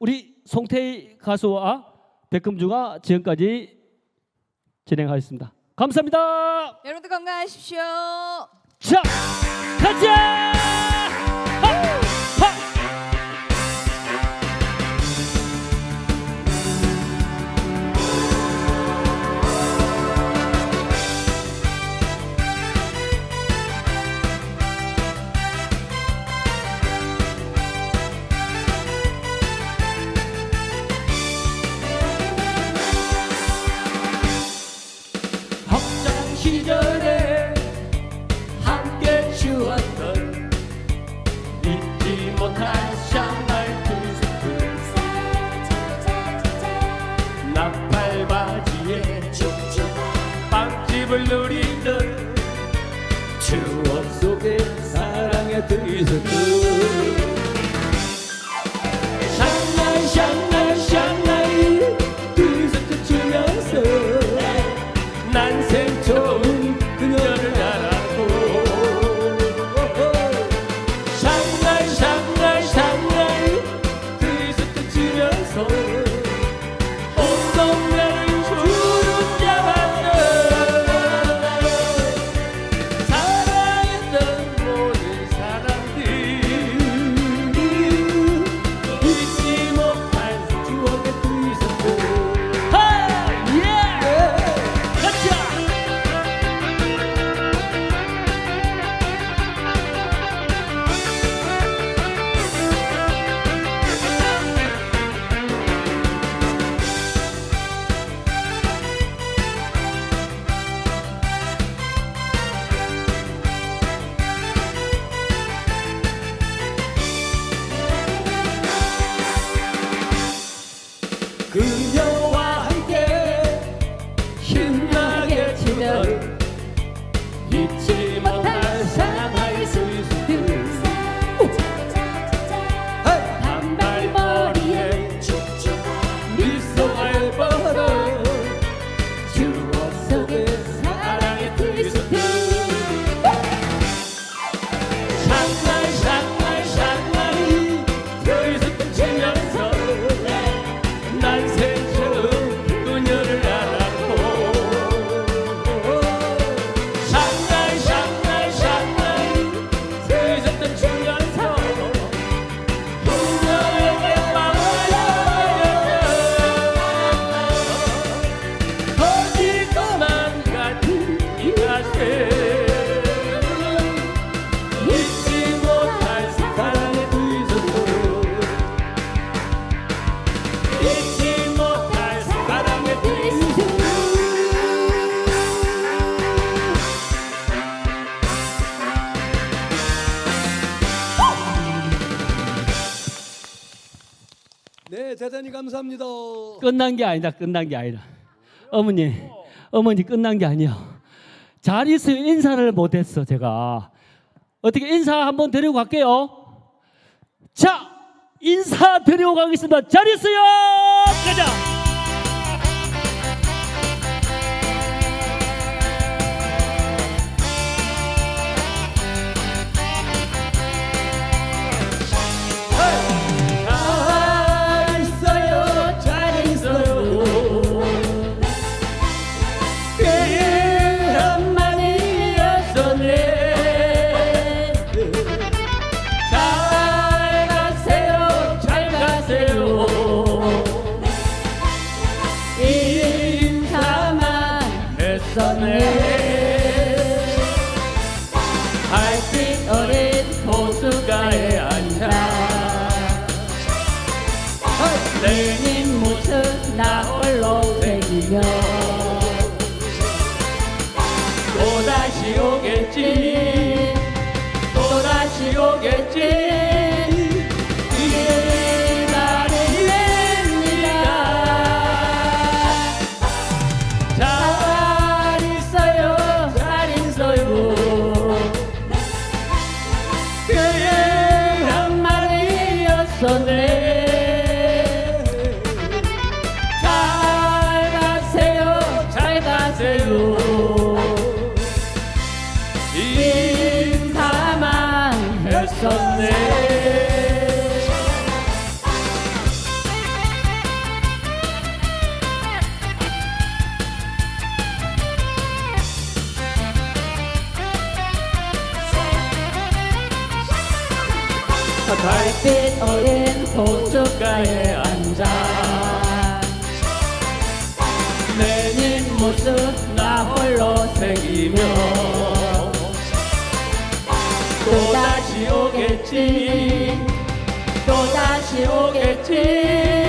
우리 송태희 가수와 백금주가 지금까지 진행하였습니다. 감사합니다. 여러분들 건강하십시오. 자, 가자! 누리던 추억 속에 사랑의 투스트 샹하이 샹하이 샹하이 투스트 추면서 난생 처음 그녀를 알았고. 샹하이 샹하이 샹하이 트위스트 치면서 네, 대단히 감사합니다. 끝난 게 아니다. 끝난 게 아니라 어머니, 어머니 끝난 게 아니야. 잘 있어요. 인사를 못했어 제가. 어떻게 인사 한번 드리고 갈게요. 자, 인사 드리고 가겠습니다. 잘 있어요. 가자. 했었네 달빛 어린 호수가에 앉아. 내님 모습 나 홀로 새기며 또다시 오겠지 또다시 오겠지 달빛 어린 호숫가에 앉아. 내님 모습 나 홀로 새기며 또다시 오겠지. 또다시 오겠지